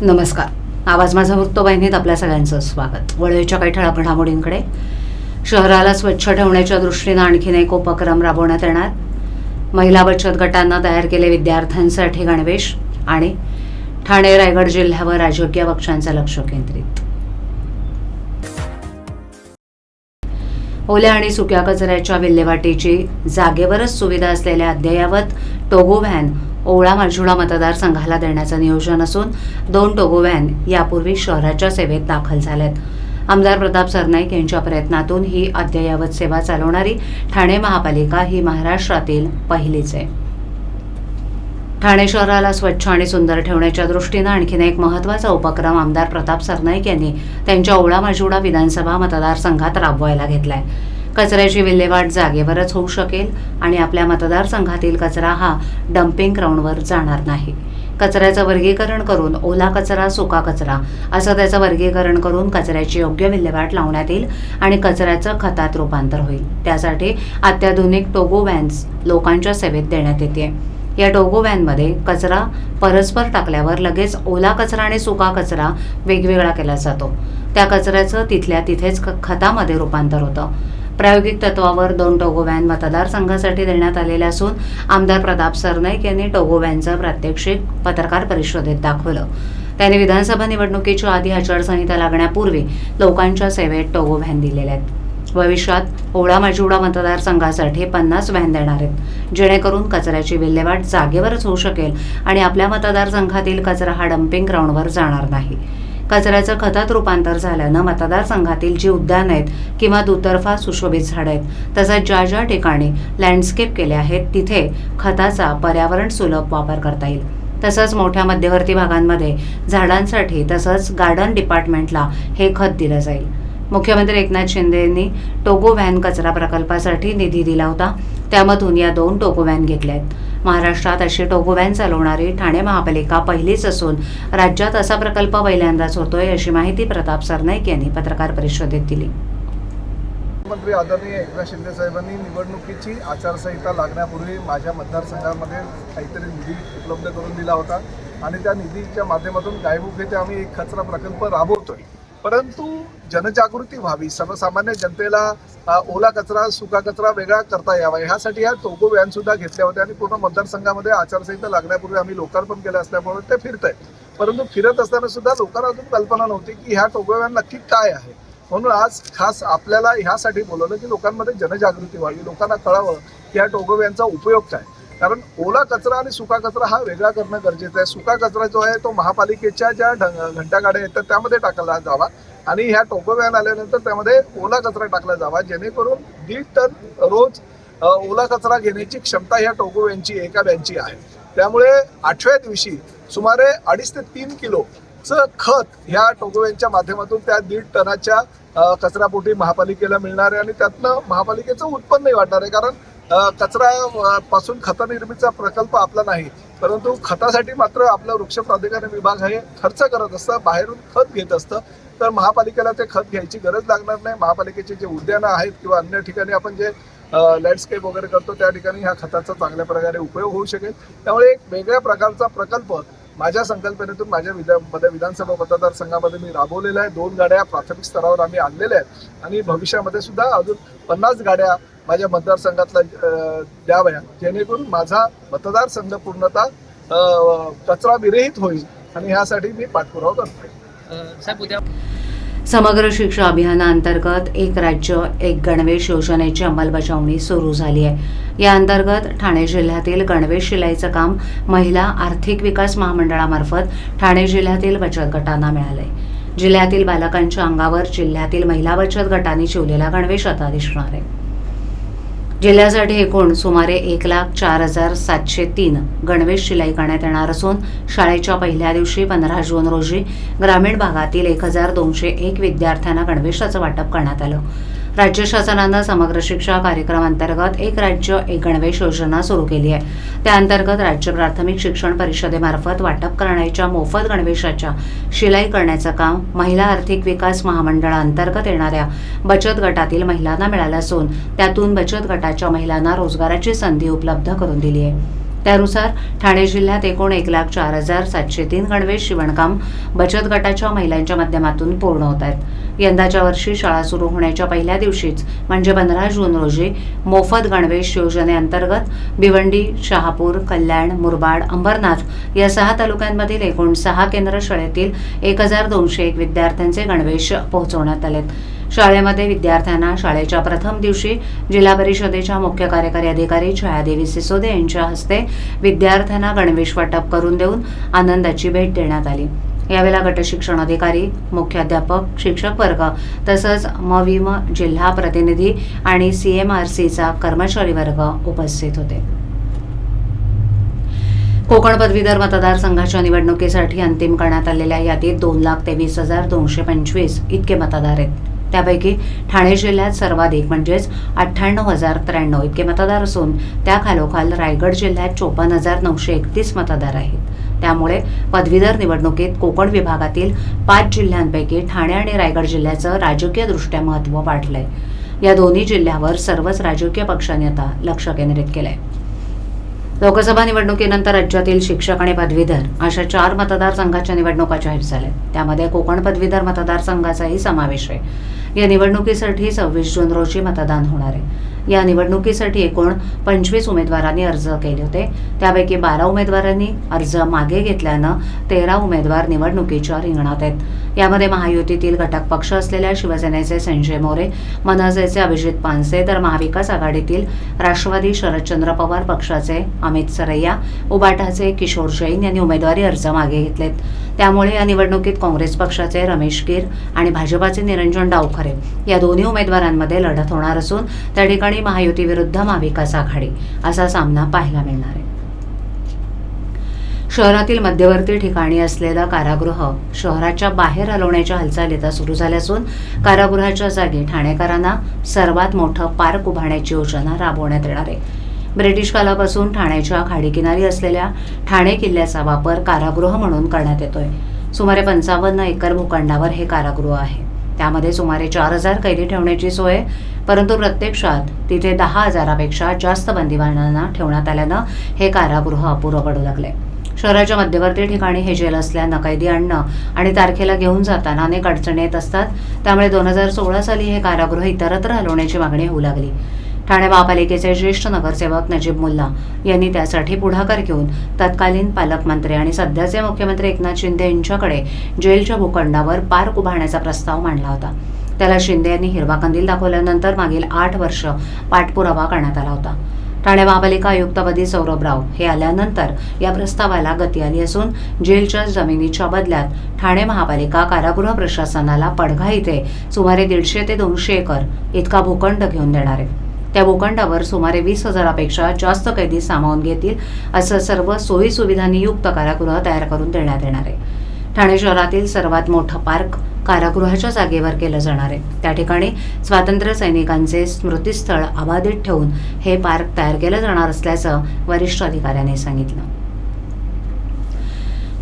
नमस्कार. आवाज माझा वृत्तवाहिनीत आपल्या सगळ्यांचं स्वागत. वळवेच्या काही ठळक घडामोडींकडे शहराला स्वच्छ ठेवण्याच्या दृष्टीनं आणखीन एक उपक्रम राबवण्यात येणार. महिला बचत गटांना तयार केले विद्यार्थ्यांसाठी गणवेश आणि ठाणे रायगड जिल्ह्यावर राजकीय पक्षांचं लक्ष केंद्रित. ओल्या आणि सुक्या कचऱ्याच्या विल्हेवाटीची जागेवरच सुविधा असलेल्या अद्ययावत टोगो व्हॅन ओवळा माजुळा मतदारसंघाला देण्याचं नियोजन असून दोन टोगो व्हॅन यापूर्वी शहराच्या सेवेत दाखल झाल्यात आमदार प्रताप सरनाईक यांच्या प्रयत्नातून ही अद्ययावत सेवा चालवणारी ठाणे महापालिका ही महाराष्ट्रातील पहिलीच आहे. ठाणे शहराला स्वच्छ आणि सुंदर ठेवण्याच्या दृष्टीनं आणखीन एक महत्त्वाचा उपक्रम आमदार प्रताप सरनाईक यांनी त्यांच्या ओळा माजुडा विधानसभा मतदारसंघात राबवायला घेतलाय. कचऱ्याची विल्हेवाट जागेवरच होऊ शकेल आणि आपल्या मतदारसंघातील कचरा हा डम्पिंग ग्राउंडवर जाणार नाही. कचऱ्याचं वर्गीकरण करून ओला कचरा सुका कचरा असं त्याचं वर्गीकरण करून कचऱ्याची योग्य विल्हेवाट लावण्यात येईल आणि कचऱ्याचं खतात रूपांतर होईल. त्यासाठी अत्याधुनिक टोगो व्हॅन्स लोकांच्या सेवेत देण्यात येते. या टोगो व्हॅनमध्ये कचरा परस्पर टाकल्यावर लगेच ओला कचरा आणि सुका कचरा वेगवेगळा केला जातो. त्या कचऱ्याचं तिथल्या तिथेच खतामध्ये रूपांतर होतं. प्रायोगिक तत्वावर दोन टोगो व्हॅन मतदारसंघासाठी देण्यात आलेल्या असून आमदार प्रताप सरनाईक यांनी टोगो व्हॅनचं प्रात्यक्षिक पत्रकार परिषदेत दाखवलं. त्यांनी विधानसभा निवडणुकीच्या आधी आचारसंहिता लागण्यापूर्वी लोकांच्या सेवेत टोगो व्हॅन दिलेल्या आहेत. भविष्यात ओळा माजिवडा मतदारसंघासाठी पन्नास व्हॅन देणार आहेत जेणेकरून कचऱ्याची विल्हेवाट जागेवरच होऊ शकेल आणि आपल्या मतदारसंघातील कचरा हा डम्पिंग ग्राउंडवर जाणार नाही. कचऱ्याचं खतात रूपांतर झाल्यानं मतदारसंघातील जी उद्यानं आहेत किंवा दुतर्फा सुशोभित झाडं आहेत तसंच ज्या ज्या ठिकाणी लँडस्केप केले आहेत तिथे खताचा पर्यावरण सुलभ वापर करता येईल. तसंच मोठ्या मध्यवर्ती भागांमध्ये झाडांसाठी तसंच गार्डन डिपार्टमेंटला हे खत दिलं जाईल. मुख्यमंत्री एकनाथ शिंदे यांनी टोगो व्हॅन कचरा प्रकल्पासाठी निधी दिला होता. त्यामधून या दोन टोगो व्हॅन घेतल्या आहेत महाराष्ट्रात अशी टोगो व्हॅन चालवणारी ठाणे महापालिका पहिलीच असून राज्यात असा प्रकल्प पहिल्यांदाच होतोय अशी माहिती प्रताप सरनाईक यांनी पत्रकार परिषदेत दिली. मुख्यमंत्री आदरणीय एकनाथ शिंदे साहेबांनी निवडणुकीची आचारसंहिता लागण्यापूर्वी माझ्या मतदारसंघामध्ये काहीतरी निधी उपलब्ध करून दिला होता. आणि त्या निधीच्या माध्यमातून गायमुखे आम्ही एक खचरा प्रकल्प राबवतोय. परंतु जनजागृती व्हावी. सर्वसामान्य जनतेला ओला कचरा सुका कचरा वेगळा करता यावा. ह्यासाठी ह्या टोगो व्हॅन सुद्धा घेतल्या होत्या आणि पूर्ण मतदारसंघामध्ये आचारसंहिता लागण्यापूर्वी आम्ही लोकार्पण केलं असल्यामुळे ते फिरत आहे परंतु फिरत असताना सुद्धा लोकांना अजून कल्पना नव्हती की ह्या टोगो व्हॅन नक्की काय आहे. म्हणून आज खास आपल्याला ह्यासाठी बोलवलं की लोकांमध्ये जनजागृती व्हावी लोकांना कळावं की ह्या टोगोव्यांचा उपयोग काय. कारण ओला कचरा आणि सुका कचरा हा वेगळा करणं गरजेचं आहे. सुका कचरा जो आहे तो महापालिकेच्या ज्या ढ- घंटागाड्या येतात त्यामध्ये टाकला जावा. आणि ह्या टोगोव्यान आल्यानंतर त्यामध्ये ओला कचरा टाकला जावा. जेणेकरून दीड टन रोज ओला कचरा घेण्याची क्षमता ह्या टोगोव्यांची एका व्हॅनची आहे. त्यामुळे आठव्या दिवशी सुमारे अडीच ते तीन किलोचं खत ह्या टोगोव्यांच्या माध्यमातून त्या दीड टनाच्या कचरापोटी महापालिकेला मिळणार आहे. आणि त्यातनं महापालिकेचं उत्पन्नही वाढणार आहे. कारण कचरा पासून खत निर्मितीचा प्रकल्प आपला नाही परंतु खतासाठी मात्र आपलं वृक्ष प्राधिकरण विभाग हे खर्च करत असतं बाहेरून खत घेत असतं. तर महापालिकेला ते खत घ्यायची गरज लागणार नाही. महापालिकेचे जे उद्यानं आहेत किंवा अन्य ठिकाणी आपण जे लँडस्केप वगैरे करतो त्या ठिकाणी ह्या खताचा चांगल्या प्रकारे उपयोग होऊ शकेल. त्यामुळे एक वेगळ्या प्रकारचा प्रकल्प माझ्या संकल्पनेतून माझ्या विधा मध्ये विधानसभा मतदारसंघामध्ये मी राबवलेला आहे. दोन गाड्या प्राथमिक स्तरावर आम्ही आणलेल्या आहेत. आणि भविष्यामध्ये सुद्धा अजून पन्नास गाड्या माझ्या मतदारसंघातला द्याव्या. जेणेकरून माझा मतदारसंघ पूर्णतः कचरा विरहित होईल आणि ह्यासाठी मी पाठपुरावा करतोय. अ, साहेब उद्या समग्र शिक्षा अभियानाअंतर्गत एक राज्य एक गणवेश योजनेची अंमलबजावणी सुरू झाली आहे. या अंतर्गत ठाणे जिल्ह्यातील गणवेश शिलाईचं काम महिला आर्थिक विकास महामंडळामार्फत ठाणे जिल्ह्यातील बचत गटांना मिळालंय. जिल्ह्यातील बालकांच्या अंगावर जिल्ह्यातील महिला बचत गटांनी शिवलेला गणवेश आता दिसणार आहे. जिल्ह्यासाठी एकूण सुमारे एक लाख चार हजार सातशे तीन गणवेश शिलाई करण्यात येणार असून शाळेच्या पहिल्या दिवशी पंधरा जून रोजी ग्रामीण भागातील एक हजार दोनशे एक विद्यार्थ्यांना गणवेशाचं वाटप करण्यात आलं. राज्य शासनानं समग्र शिक्षा कार्यक्रमांतर्गत एक राज्य एक गणवेश योजना सुरू केली आहे. त्याअंतर्गत राज्य प्राथमिक शिक्षण परिषदेमार्फत वाटप करण्याच्या मोफत गणवेशाच्या शिलाई करण्याचं काम महिला आर्थिक विकास महामंडळाअंतर्गत येणाऱ्या बचत गटातील महिलांना मिळालं असून त्यातून बचत गटाच्या महिलांना रोजगाराची संधी उपलब्ध करून दिली आहे. त्यानुसार ठाणे जिल्ह्यात एकूण एक लाख चार हजार सातशे तीन गणवेश शिवणकाम बचत गटाच्या महिलांच्या माध्यमातून पूर्ण होत आहेत. यंदाच्या वर्षी शाळा सुरू होण्याच्या पहिल्या दिवशीच म्हणजे पंधरा जून रोजी मोफत गणवेश योजनेअंतर्गत भिवंडी शहापूर कल्याण मुरबाड अंबरनाथ या सहा तालुक्यांमधील एकूण सहा केंद्र शाळेतील एक हजार दोनशे एक विद्यार्थ्यांचे गणवेश पोहोचवण्यात आलेत. शाळेमध्ये विद्यार्थ्यांना शाळेच्या प्रथम दिवशी जिल्हा परिषदेच्या मुख्य कार्यकारी अधिकारी छायादेवी सिसोदे यांच्या हस्ते विद्यार्थ्यांना गणवेश वाटप करून देऊन आनंदाची भेट देण्यात आली. यावेळेला गटशिक्षण अधिकारी मुख्याध्यापक शिक्षक वर्ग तसंच मविम जिल्हा प्रतिनिधी आणि सीएमआरसीचा कर्मचारी वर्ग उपस्थित होते. कोकण पदवीधर मतदारसंघाच्या निवडणुकीसाठी अंतिम करण्यात आलेल्या यादीत दोन लाख तेवीस हजार दोनशे पंचवीस इतके मतदार आहेत. त्यापैकी ठाणे जिल्ह्यात सर्वाधिक म्हणजेच अठ्ठ्याण्णव हजार त्र्याण्णव इतके मतदार असून त्याखालोखाल रायगड जिल्ह्यात चोपन्न हजार नऊशे एकतीस मतदार आहेत. त्यामुळे पदवीधर निवडणुकीत कोकण विभागातील पाच जिल्ह्यांपैकी ठाणे आणि रायगड जिल्ह्याचं राजकीयदृष्ट्या महत्त्व वाढलंय. या दोन्ही जिल्ह्यावर सर्वच राजकीय पक्षांनी आता लक्ष केंद्रित केलंय. लोकसभा निवडणुकीनंतर राज्यातील शिक्षक आणि पदवीधर अशा चार मतदारसंघाच्या निवडणुका जाहीर झाल्या. त्यामध्ये कोकण पदवीधर मतदारसंघाचाही समावेश आहे. या निवडणुकीसाठी सव्वीस जून रोजी मतदान होणार आहे. या निवडणुकीसाठी एकूण पंचवीस उमेदवारांनी अर्ज केले होते. त्यापैकी बारा उमेदवारांनी अर्ज मागे घेतल्यानं तेरा उमेदवार निवडणुकीच्या रिंगणात आहेत. यामध्ये महायुतीतील घटक पक्ष असलेल्या शिवसेनेचे संजय मोरे मनसेचे अभिजित पानसे तर महाविकास आघाडीतील राष्ट्रवादी शरदचंद्र पवार पक्षाचे अमित सरैया उबाटाचे किशोर जैन यांनी उमेदवारी अर्ज मागे घेतलेत. त्यामुळे या निवडणुकीत काँग्रेस पक्षाचे रमेश कीर आणि भाजपाचे निरंजन डावखरे या दोन्ही उमेदवारांमध्ये लढत होणार असून त्या ठिकाणी आणि महायुती विरुद्ध महाविकास आघाडी असा सामना पाहायला मिळणार आहे. शहरातील मध्यवर्ती ठिकाणी असलेलं कारागृह शहराच्या बाहेर हलवण्याच्या हालचाली आता सुरू झाल्या असून कारागृहाच्या जागी ठाणेकरांना सर्वात मोठं पार्क उभारण्याची योजना राबवण्यात येणार आहे. ब्रिटिश कालापासून ठाण्याच्या खाडीकिनारी असलेल्या ठाणे किल्ल्याचा वापर कारागृह म्हणून करण्यात येतोय. सुमारे पंचावन्न एकर भूखंडावर हे कारागृह आहे. त्यामध्ये सुमारे चार हजार कैदी ठेवण्याची सोय परंतु प्रत्यक्षात तिथे दहा हजारापेक्षा जास्त बंदिवानांना ठेवण्यात आल्यानं हे कारागृह अपुरं पडू लागले. शहराच्या मध्यवर्ती ठिकाणी हे जेल असल्यानं कैदी आणणं आणि तारखेला घेऊन जाताना अनेक अडचणी येत असतात. त्यामुळे दोन हजार सोळा साली हे कारागृह इतरत्र हलवण्याची मागणी होऊ लागली. ठाणे महापालिकेचे ज्येष्ठ नगरसेवक नजीब मुल्ला यांनी त्यासाठी पुढाकार घेऊन तत्कालीन पालकमंत्री आणि सध्याचे मुख्यमंत्री एकनाथ शिंदे यांच्याकडे जेलच्या भूखंडावर पार्क उभारण्याचा प्रस्ताव मांडला होता. त्याला शिंदे यांनी हिरवा कंदील दाखवल्यानंतर मागील आठ वर्ष पाठपुरावा करण्यात आला होता. ठाणे महापालिका आयुक्तपदी सौरभ राव हे आल्यानंतर या प्रस्तावाला गती आली असून जेलच्या जमिनीच्या बदल्यात ठाणे महापालिका कारागृह प्रशासनाला पडघा इथे सुमारे दीडशे ते दोनशे एकर इतका भूखंड घेऊन देणार आहे. त्या भूखंडावर सुमारे वीस हजारापेक्षा जास्त कैदी सामावून घेतील असं सर्व सोयी सुविधांनी युक्त कारागृह तयार करून देण्यात येणार आहे. ठाणे शहरातील सर्वात मोठं पार्क कारागृहाच्या जागेवर केलं जाणार आहे. त्या ठिकाणी स्वातंत्र्य सैनिकांचे स्मृतीस्थळ अबाधित ठेवून हे पार्क तयार केलं जाणार असल्याचं वरिष्ठ अधिकाऱ्यांनी सांगितलं.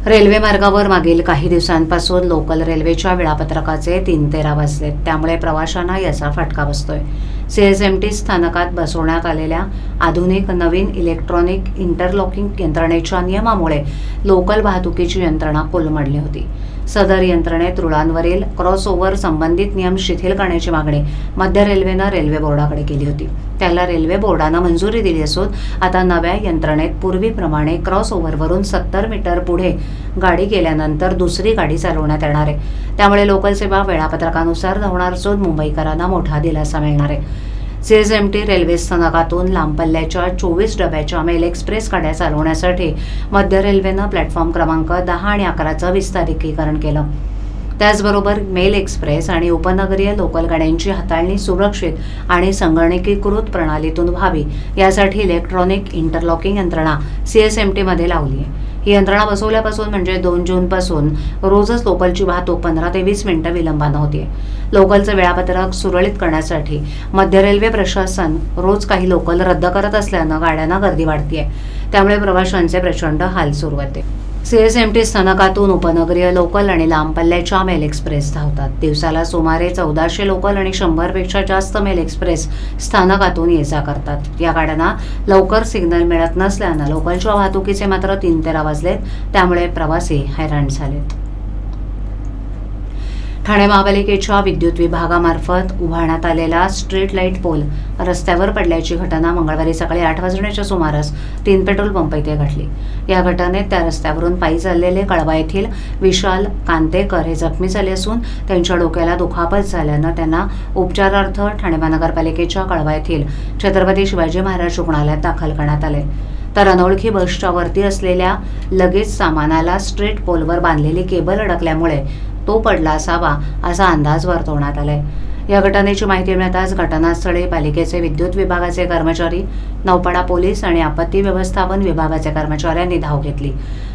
रेल्वे मार्गावर मागील काही दिवसांपासून लोकल रेल्वेच्या वेळापत्रकाचे तीन तेरा वाजलेत. त्यामुळे प्रवाशांना याचा फटका बसतोय. सीएसएमटी स्थानकात बसवण्यात आलेल्या आधुनिक नवीन इलेक्ट्रॉनिक इंटरलॉकिंग यंत्रणेच्या नियमामुळे लोकल वाहतुकीची यंत्रणा कोलमडली होती. सदर यंत्रणेत रुळांवरील क्रॉसओव्हर संबंधित नियम शिथिल करण्याची मागणी मध्य रेल्वेनं रेल्वे बोर्डाकडे केली होती. त्याला रेल्वे बोर्डानं मंजुरी दिली असून आता नव्या यंत्रणेत पूर्वीप्रमाणे क्रॉसओव्हरवरून सत्तर मीटर पुढे गाडी गेल्यानंतर दुसरी गाडी चालवण्यात येणार आहे. त्यामुळे लोकल सेवा वेळापत्रकानुसार धावणार असून मुंबईकरांना मोठा दिलासा मिळणार आहे. सीएसएमटी रेल्वे स्थानकातून लांब पल्ल्याच्या चोवीस डब्याच्या मेल एक्सप्रेस गाड्या चालवण्यासाठी मध्य रेल्वेनं प्लॅटफॉर्म क्रमांक दहा आणि अकराचं विस्तारिकीकरण केलं. त्याचबरोबर मेल एक्सप्रेस आणि उपनगरीय लोकल गाड्यांची हाताळणी सुरक्षित आणि संगणकीकृत प्रणालीतून व्हावी यासाठी इलेक्ट्रॉनिक इंटरलॉकिंग यंत्रणा सीएसएमटीमध्ये लावली आहे. ही यंत्रणा बसवल्यापासून म्हणजे दोन जूनपासून रोजच लोकलची वाहतूक पंधरा ते वीस मिनिटं विलंबानं होतीये. लोकलचं वेळापत्रक सुरळीत करण्यासाठी मध्य रेल्वे प्रशासन रोज काही लोकल रद्द करत असल्यानं गाड्यांना गर्दी वाढतीये. त्यामुळे प्रवाशांचे प्रचंड हाल सुरू होते. सीएसएमटी स्थानकातून उपनगरीय लोकल आणि लांब पल्ल्याच्या मेल एक्सप्रेस धावतात. दिवसाला सुमारे चौदाशे लोकल आणि शंभरपेक्षा जास्त मेल एक्सप्रेस स्थानकातून ये जा करतात. या गाड्यांना लवकर सिग्नल मिळत नसल्यानं लोकलच्या वाहतुकीचे मात्र तीन तेरा वाजलेत. त्यामुळे प्रवासी हैराण झालेत. ठाणे महापालिकेच्या विद्युत विभागामार्फत उभारण्यात आलेला स्ट्रीट लाइट पोल रस्त्यावर पडल्याची घटना मंगळवारी सकाळी आठ वाजण्याच्या सुमारास तीन पेट्रोल पंप येथे घडली. या घटनेत त्या रस्त्यावरून पायी चाललेले कळवा येथील विशाल कांतेकर हे जखमी झाले असून त्यांच्या डोक्याला दुखापत झाल्यानं त्यांना उपचारार्थ ठाणे महानगरपालिकेच्या कळवा येथील छत्रपती शिवाजी महाराज रुग्णालयात दाखल करण्यात आले. तर अनोळखी बसच्या वरती असलेल्या लगेच सामानाला स्ट्रीट पोलवर बांधलेली केबल अडकल्यामुळे तो पडला असावा असा अंदाज वर्तवण्यात आलाय. या घटनेची माहिती मिळताच घटनास्थळी पालिकेचे विद्युत विभागाचे कर्मचारी नौपाडा पोलीस आणि आपत्ती व्यवस्थापन विभागाच्या कर्मचाऱ्यांनी धाव घेतली.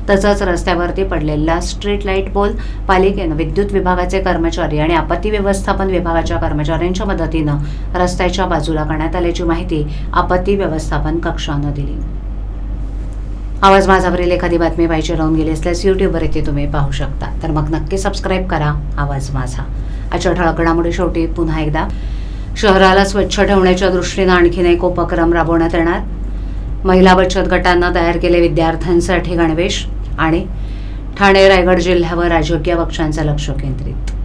तसंच रस्त्यावरती पडलेला स्ट्रीट लाइट पोल पालिकेनं विद्युत विभागाचे कर्मचारी आणि आपत्ती व्यवस्थापन विभागाच्या कर्मचाऱ्यांच्या मदतीनं रस्त्याच्या बाजूला करण्यात आल्याची माहिती आपत्ती व्यवस्थापन कक्षानं दिली. आवाज माझावरील एखादी बातमी पाहिजे राहून गेली असल्यास यूट्यूबवर येथे तुम्ही पाहू शकता. तर मग नक्की सबस्क्राईब करा. आवाज माझा. आजच्या ठळक घडामोडी शेवटी पुन्हा एकदा. शहराला स्वच्छ ठेवण्याच्या दृष्टीनं आणखीन एक उपक्रम राबवण्यात येणार. महिला बचत गटांना तयार केले विद्यार्थ्यांसाठी गणवेश आणि ठाणे रायगड जिल्ह्यावर राजकीय पक्षांचं लक्ष केंद्रित.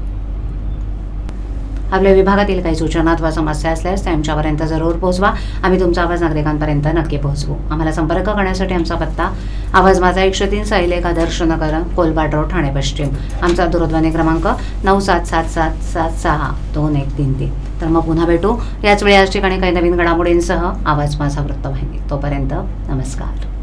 आपल्या विभागातील काही सूचना अथवा समस्या असल्यास त्या आमच्यापर्यंत जरूर पोहोचवा. आम्ही तुमचा आवाज नागरिकांपर्यंत नक्की पोहोचवू. आम्हाला संपर्क करण्यासाठी आमचा पत्ता आवाज माझा एकशे तीन साईलेख आदर्श नगर कोलबाट रोड ठाणे पश्चिम. आमचा दूरध्वनी क्रमांक नऊ सात सात सात सात सहा दोन एक तीन तीन. तर मग पुन्हा भेटू. याच वेळी याच ठिकाणी काही नवीन घडामोडींसह आवाज माझा वृत्तवाहिनी. तोपर्यंत नमस्कार.